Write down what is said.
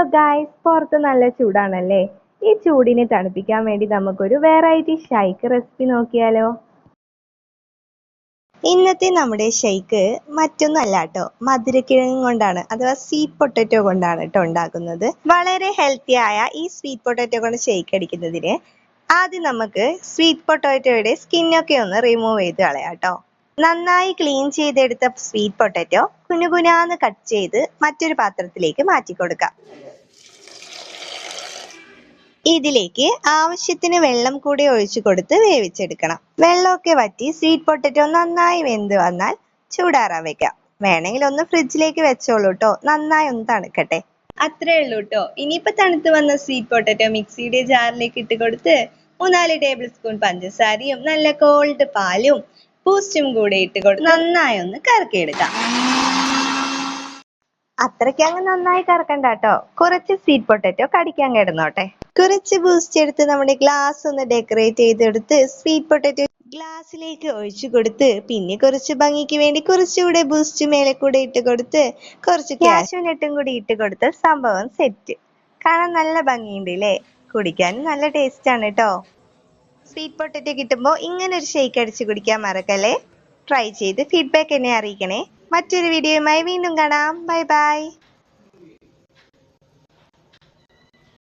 Hello guys പുറത്ത് നല്ല ചൂടാണല്ലേ? ഈ ചൂടിനെ തണുപ്പിക്കാൻ വേണ്ടി നമുക്കൊരു വെറൈറ്റി ഷൈക്ക് റെസിപ്പി നോക്കിയാലോ. ഇന്നത്തെ നമ്മുടെ ഷെയ്ക്ക് മറ്റൊന്നല്ല കേട്ടോ മധുരക്കിഴങ്ങ് കൊണ്ടാണ് അഥവാ സ്വീറ്റ് പൊട്ടറ്റോ കൊണ്ടാണ് കേട്ടോ ഉണ്ടാക്കുന്നത്. വളരെ ഹെൽത്തി ആയ ഈ സ്വീറ്റ് പൊട്ടറ്റോ കൊണ്ട് ഷെയ്ക്ക് അടിക്കുന്നതിന് ആദ്യം നമുക്ക് സ്വീറ്റ് പൊട്ടറ്റോയുടെ സ്കിന്നൊക്കെ ഒന്ന് റിമൂവ് ചെയ്ത് കളയാം കേട്ടോ നന്നായി ക്ലീൻ ചെയ്തെടുത്ത സ്വീറ്റ് പൊട്ടറ്റോ കുനുകുനാന്ന് കട്ട് ചെയ്ത് മറ്റൊരു പാത്രത്തിലേക്ക് മാറ്റി കൊടുക്കാം. ഇതിലേക്ക് ആവശ്യത്തിന് വെള്ളം കൂടി ഒഴിച്ചു കൊടുത്ത് വേവിച്ചെടുക്കണം. വെള്ളമൊക്കെ വറ്റി സ്വീറ്റ് പൊട്ടറ്റോ നന്നായി വെന്ത് വന്നാൽ ചൂടാറാൻ വെക്കാം. വേണമെങ്കിൽ ഒന്ന് ഫ്രിഡ്ജിലേക്ക് വെച്ചോളൂ കേട്ടോ നന്നായി ഒന്ന് തണുക്കട്ടെ. അത്രേ ഉള്ളൂ കേട്ടോ ഇനിയിപ്പോ തണുത്ത് വന്ന സ്വീറ്റ് പൊട്ടറ്റോ മിക്സിയുടെ ജാറിലേക്ക് ഇട്ട് കൊടുത്ത് മൂന്നാൽ ടേബിൾ സ്പൂൺ പഞ്ചസാരയും നല്ല കോൾഡ് പാലും ബൂസ്റ്റും കൂടെ ഇട്ട് കൊടുത്ത് നന്നായി ഒന്ന് കറക്കിയെടുക്കാം. അത്രയ്ക്ക് അങ്ങ് നന്നായി കറക്കണ്ട കേട്ടോ. കുറച്ച് സ്വീറ്റ് പൊട്ടറ്റോ കടിക്കാൻ കിടന്നോട്ടെ. കുറച്ച് ബൂസ്റ്റ് എടുത്ത് നമ്മുടെ ഗ്ലാസ് ഒന്ന് ഡെക്കറേറ്റ് ചെയ്തെടുത്ത് സ്വീറ്റ് പൊട്ടറ്റോ ഗ്ലാസ്സിലേക്ക് ഒഴിച്ചു കൊടുത്ത് പിന്നെ കുറച്ച് ഭംഗിക്ക് വേണ്ടി കുറച്ചുകൂടെ ബൂസ്റ്റ് മേലെ കൂടെ ഇട്ട് കൊടുത്ത് കുറച്ച് കാഷ്യൂ നട്ടും കൂടി ഇട്ട് കൊടുത്ത് സംഭവം സെറ്റ് കാണാൻ നല്ല ഭംഗിയുണ്ട് അല്ലേ കുടിക്കാനും നല്ല ടേസ്റ്റ് ആണ് കേട്ടോ സ്വീറ്റ് പൊട്ടറ്റോ കിട്ടുമ്പോൾ ഇങ്ങനെ ഒരു ഷേക്ക് അടിച്ച് കുടിക്കാൻ മറക്കല്ലേ? ട്രൈ ചെയ്ത് ഫീഡ്ബാക്ക് എന്നെ അറിയിക്കണേ. മറ്റൊരു വീഡിയോയുമായി വീണ്ടും കാണാം. Bye bye